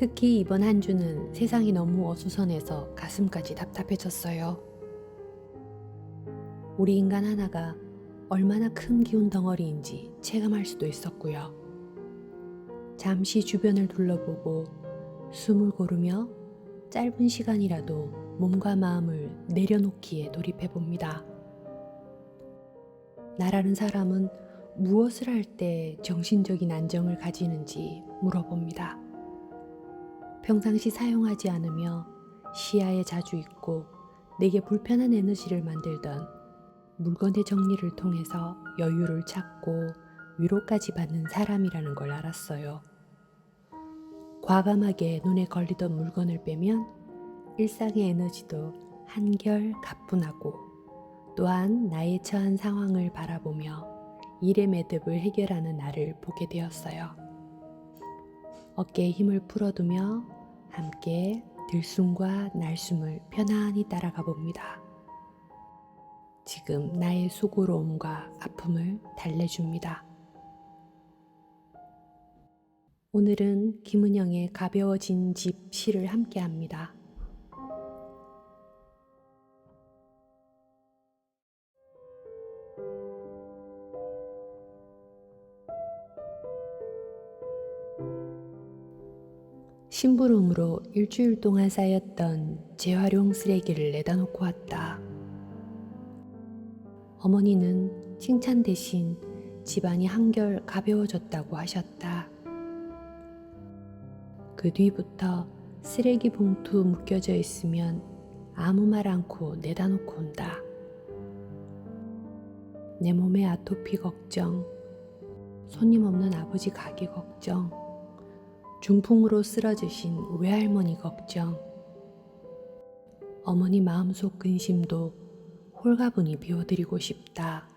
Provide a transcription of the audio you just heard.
특히 이번 한 주는 세상이 너무 어수선해서 가슴까지 답답해졌어요. 우리 인간 하나가 얼마나 큰 기운 덩어리인지 체감할 수도 있었고요. 잠시 주변을 둘러보고 숨을 고르며 짧은 시간이라도 몸과 마음을 내려놓기에 돌입해 봅니다. 나라는 사람은 무엇을 할 때 정신적인 안정을 가지는지 물어봅니다. 평상시 사용하지 않으며 시야에 자주 있고 내게 불편한 에너지를 만들던 물건의 정리를 통해서 여유를 찾고 위로까지 받는 사람이라는 걸 알았어요. 과감하게 눈에 걸리던 물건을 빼면 일상의 에너지도 한결 가뿐하고 또한 나의 처한 상황을 바라보며 일의 매듭을 해결하는 나를 보게 되었어요. 어깨에 힘을 풀어두며 함께 들숨과 날숨을 편안히 따라가 봅니다. 지금 나의 수고로움과 아픔을 달래줍니다. 오늘은 김은영의 가벼워진 집 시를 함께 합니다. 심부름으로 일주일 동안 쌓였던 재활용 쓰레기를 내다 놓고 왔다. 어머니는 칭찬 대신 집안이 한결 가벼워졌다고 하셨다. 그 뒤부터 쓰레기 봉투 묶여져 있으면 아무 말 않고 내다 놓고 온다. 내 몸의 아토피 걱정, 손님 없는 아버지 가게 걱정, 중풍으로 쓰러지신 외할머니 걱정, 어머니 마음속 근심도 홀가분히 비워드리고 싶다.